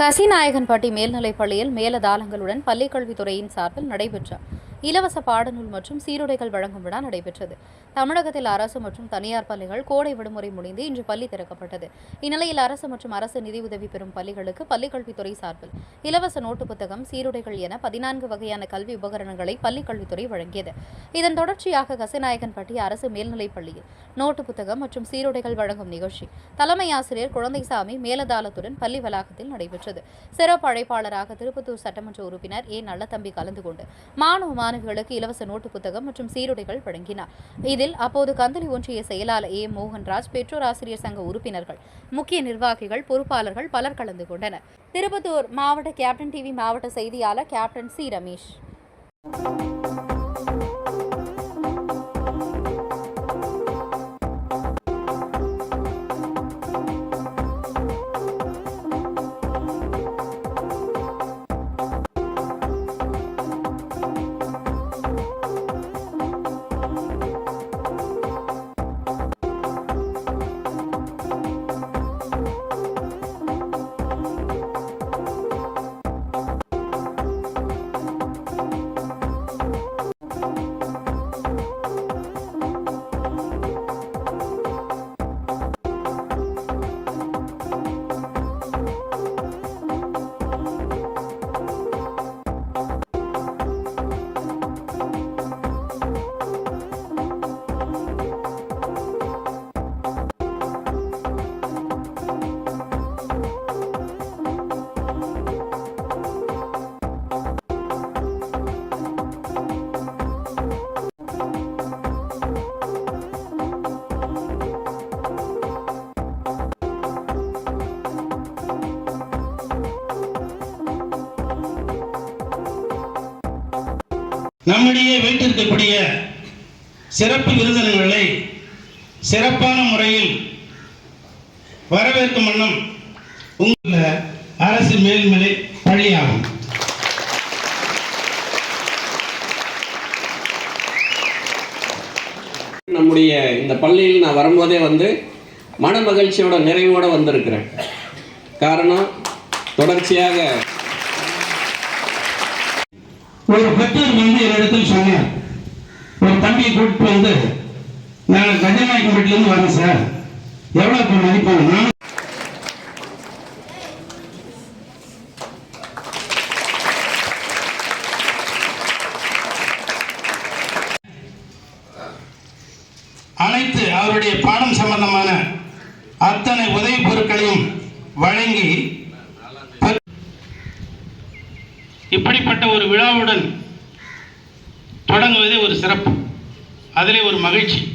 கசிநாயகன்பட்டி மேல்நிலைப் பள்ளியில் மேலதாளங்களுடன் பள்ளிக்கல்வித்துறையின் சார்பில் நடைபெற்ற இலவச பாடநூல் மற்றும் சீருடைகள் வழங்கும் விழா நடைபெற்றது. தமிழகத்தில் அரசு மற்றும் தனியார் பள்ளிகள் கோடை விடுமுறை முடிந்து இன்று பள்ளி திறக்கப்பட்டது. இந்நிலையில் அரசு மற்றும் அரசு நிதியுதவி பெறும் பள்ளிகளுக்கு பள்ளிக்கல்வித்துறை சார்பில் இலவச நோட்டு புத்தகம் சீருடைகள் என பதினான்கு வகையான கல்வி உபகரணங்களை பள்ளிக்கல்வித்துறை வழங்கியது. இதன் தொடர்ச்சியாக கசிநாயகன்பட்டி அரசு மேல்நிலைப் பள்ளியில் நோட்டு புத்தகம் மற்றும் சீருடைகள் வழங்கும் நிகழ்ச்சி தலைமை ஆசிரியர் குழந்தைசாமி மேலதாளத்துடன் பள்ளி வளாகத்தில் நடைபெற்றது. சிறப்பு அழைப்பாளராக திருப்பத்தூர் சட்டமன்ற உறுப்பினர் ஏ நல்லதம்பி கலந்து கொண்டு மாணவ மாணவிகளுக்கு இலவச நோட்டு புத்தகம் மற்றும் சீருடைகள் வழங்கினார். இதில் அப்போது கந்தளி ஒன்றிய செயலாளர் ஏ. மோகன்ராஜ் பெற்றோர் ஆசிரியர் சங்க உறுப்பினர்கள் முக்கிய நிர்வாகிகள் பொறுப்பாளர்கள் பலர் கலந்து கொண்டனர். திருப்பத்தூர் மாவட்ட கேப்டன் டிவி மாவட்ட செய்தியாளர் கேப்டன் சி. ரமேஷ். நம்மிடையே வைத்திருக்கக்கூடிய சிறப்பு விருந்தினர்களை சிறப்பான முறையில் வரவேற்கும் வண்ணம் உங்கள அரசு மேல்நிலை பள்ளியாகும். நம்முடைய இந்த பள்ளியில் நான் வரும்போதே வந்து மன மகிழ்ச்சியோட நிறைவோட வந்திருக்கிறேன். காரணம் தொடர்ச்சியாக ஒரு பக்தர் வந்து என்னிடத்தில் சொன்னார். ஒரு தம்பியை கூப்பிட்டு வந்து நாங்கள் கஜநாயக்கம் வீட்டிலேருந்து வரேன் சார். எவ்வளோ இப்போ மதிப்பாங்க? நானும் அனைத்து அவருடைய பாடம் சம்பந்தமான அத்தனை உதவி பொருட்களையும் வழங்கி இப்படிப்பட்ட ஒரு விழாவுடன் தொடங்குவதே ஒரு சிறப்பு. அதிலே ஒரு மகிழ்ச்சி.